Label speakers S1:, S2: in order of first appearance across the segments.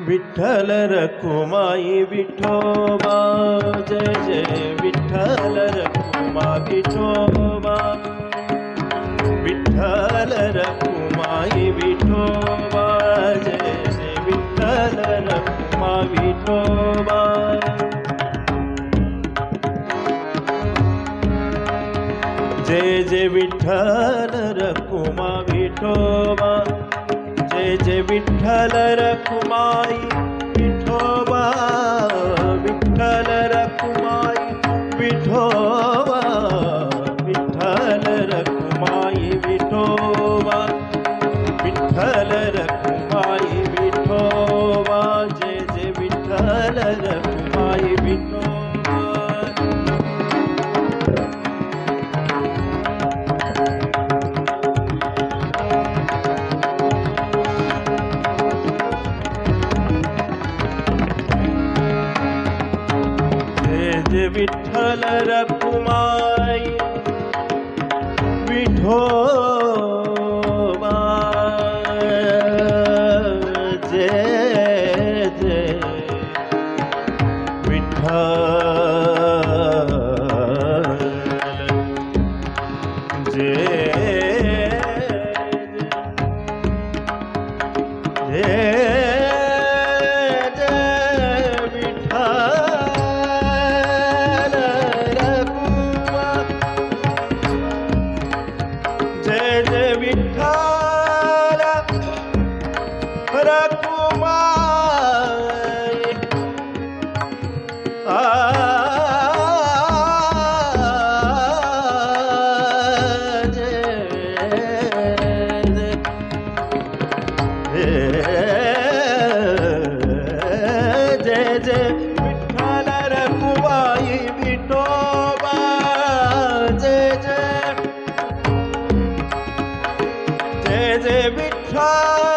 S1: विठ्ठल रखुमाई विठोबा जय जय विठ्ठल रखुमा विठोबा. विठ्ठल रखुमाई विठोबा जय जय विठ्ठल रखुमा विठोबा. जय जय विठ्ठल रखुमा विठोबा. जय विठ्ठल रखुमाई। सहज विठल रघुमाई विठो विठल जे विठ्ठल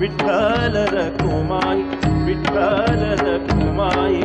S1: விட்டலர குமாய் விட்டலர குமாய்